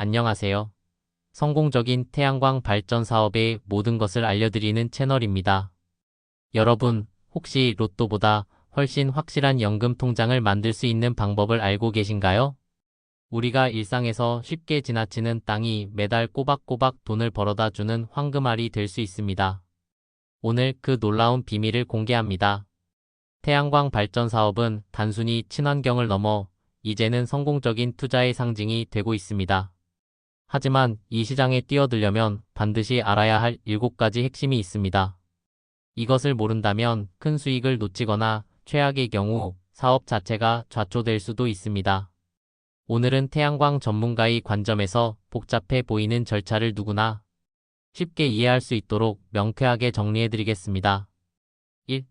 안녕하세요. 성공적인 태양광 발전 사업의 모든 것을 알려드리는 채널입니다. 여러분, 혹시 로또보다 훨씬 확실한 연금 통장을 만들 수 있는 방법을 알고 계신가요? 우리가 일상에서 쉽게 지나치는 땅이 매달 꼬박꼬박 돈을 벌어다 주는 황금알이 될 수 있습니다. 오늘 그 놀라운 비밀을 공개합니다. 태양광 발전 사업은 단순히 친환경을 넘어 이제는 성공적인 투자의 상징이 되고 있습니다. 하지만 이 시장에 뛰어들려면 반드시 알아야 할 7가지 핵심이 있습니다. 이것을 모른다면 큰 수익을 놓치거나 최악의 경우 사업 자체가 좌초될 수도 있습니다. 오늘은 태양광 전문가의 관점에서 복잡해 보이는 절차를 누구나 쉽게 이해할 수 있도록 명쾌하게 정리해 드리겠습니다. 1.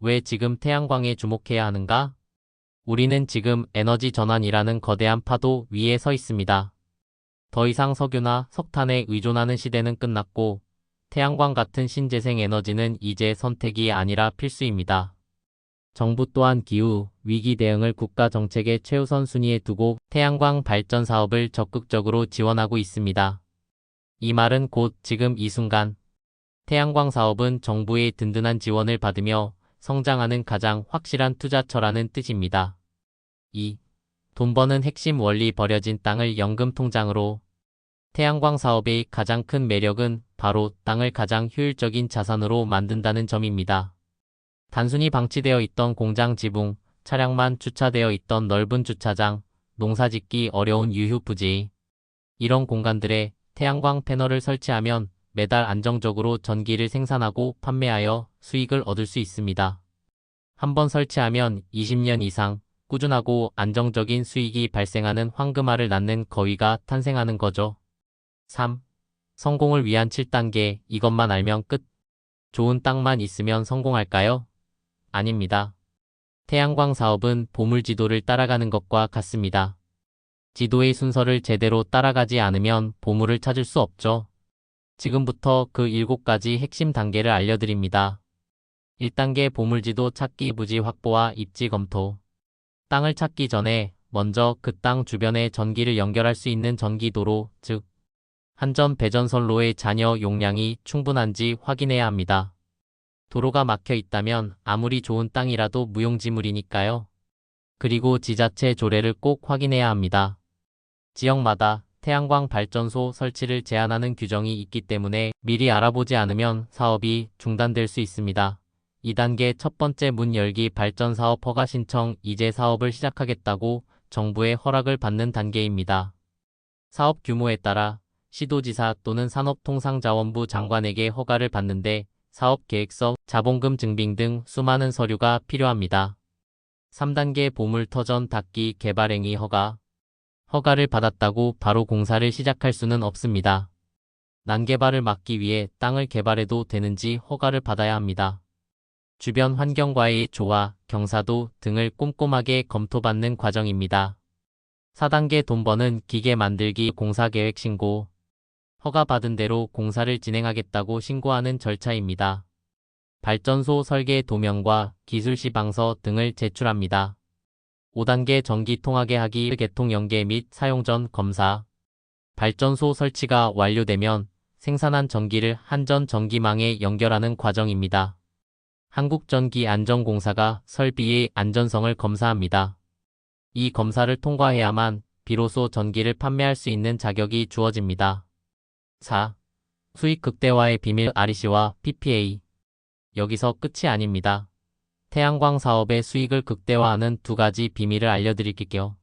왜 지금 태양광에 주목해야 하는가? 우리는 지금 에너지 전환이라는 거대한 파도 위에 서 있습니다. 더 이상 석유나 석탄에 의존하는 시대는 끝났고 태양광 같은 신재생 에너지는 이제 선택이 아니라 필수입니다. 정부 또한 기후, 위기 대응을 국가 정책의 최우선 순위에 두고 태양광 발전 사업을 적극적으로 지원하고 있습니다. 이 말은 곧 지금 이 순간 태양광 사업은 정부의 든든한 지원을 받으며 성장하는 가장 확실한 투자처라는 뜻입니다. 2. 돈 버는 핵심 원리 버려진 땅을 연금 통장으로 태양광 사업의 가장 큰 매력은 바로 땅을 가장 효율적인 자산으로 만든다는 점입니다. 단순히 방치되어 있던 공장 지붕, 차량만 주차되어 있던 넓은 주차장, 농사짓기 어려운 유휴부지. 이런 공간들에 태양광 패널을 설치하면 매달 안정적으로 전기를 생산하고 판매하여 수익을 얻을 수 있습니다. 한번 설치하면 20년 이상 꾸준하고 안정적인 수익이 발생하는 황금알을 낳는 거위가 탄생하는 거죠. 3. 성공을 위한 7단계 이것만 알면 끝. 좋은 땅만 있으면 성공할까요? 아닙니다. 태양광 사업은 보물 지도를 따라가는 것과 같습니다. 지도의 순서를 제대로 따라가지 않으면 보물을 찾을 수 없죠. 지금부터 그 7가지 핵심 단계를 알려드립니다. 1단계 보물지도 찾기 부지 확보와 입지 검토. 땅을 찾기 전에 먼저 그 땅 주변에 전기를 연결할 수 있는 전기도로, 즉, 한전 배전선로의 잔여 용량이 충분한지 확인해야 합니다. 도로가 막혀 있다면 아무리 좋은 땅이라도 무용지물이니까요. 그리고 지자체 조례를 꼭 확인해야 합니다. 지역마다 태양광 발전소 설치를 제한하는 규정이 있기 때문에 미리 알아보지 않으면 사업이 중단될 수 있습니다. 2단계 첫 번째 문 열기 발전 사업 허가 신청 이제 사업을 시작하겠다고 정부의 허락을 받는 단계입니다. 사업 규모에 따라 시도지사 또는 산업통상자원부 장관에게 허가를 받는데 사업 계획서, 자본금 증빙 등 수많은 서류가 필요합니다. 3단계 보물 터전 닫기 개발행위 허가. 허가를 받았다고 바로 공사를 시작할 수는 없습니다. 난개발을 막기 위해 땅을 개발해도 되는지 허가를 받아야 합니다. 주변 환경과의 조화, 경사도 등을 꼼꼼하게 검토받는 과정입니다. 4단계 돈 버는 기계 만들기 공사 계획 신고. 허가받은 대로 공사를 진행하겠다고 신고하는 절차입니다. 발전소 설계 도면과 기술 시 방서 등을 제출합니다. 5단계 전기 통하게 하기 개통 연계 및 사용 전 검사. 발전소 설치가 완료되면 생산한 전기를 한전 전기망에 연결하는 과정입니다. 한국전기안전공사가 설비의 안전성을 검사합니다. 이 검사를 통과해야만 비로소 전기를 판매할 수 있는 자격이 주어집니다. 4. 수익 극대화의 비밀 REC와 PPA. 여기서 끝이 아닙니다. 태양광 사업의 수익을 극대화하는 두 가지 비밀을 알려드릴게요.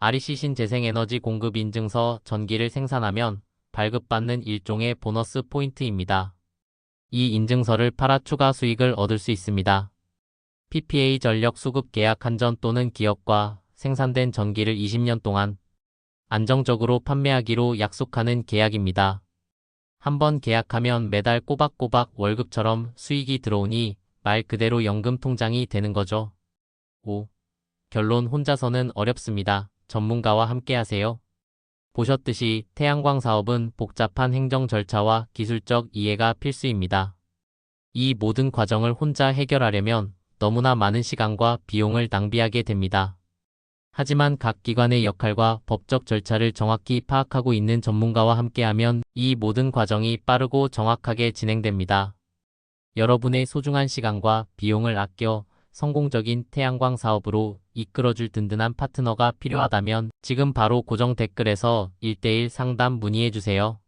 REC 신재생에너지 공급 인증서 전기를 생산하면 발급받는 일종의 보너스 포인트입니다. 이 인증서를 팔아 추가 수익을 얻을 수 있습니다. PPA 전력 수급 계약 한전 또는 기업과 생산된 전기를 20년 동안 안정적으로 판매하기로 약속하는 계약입니다. 한번 계약하면 매달 꼬박꼬박 월급처럼 수익이 들어오니 말 그대로 연금 통장이 되는 거죠. 5. 결론 혼자서는 어렵습니다. 전문가와 함께 하세요. 보셨듯이 태양광 사업은 복잡한 행정 절차와 기술적 이해가 필수입니다. 이 모든 과정을 혼자 해결하려면 너무나 많은 시간과 비용을 낭비하게 됩니다. 하지만 각 기관의 역할과 법적 절차를 정확히 파악하고 있는 전문가와 함께하면 이 모든 과정이 빠르고 정확하게 진행됩니다. 여러분의 소중한 시간과 비용을 아껴 성공적인 태양광 사업으로 이끌어줄 든든한 파트너가 필요하다면 지금 바로 고정 댓글에서 1대1 상담 문의해주세요.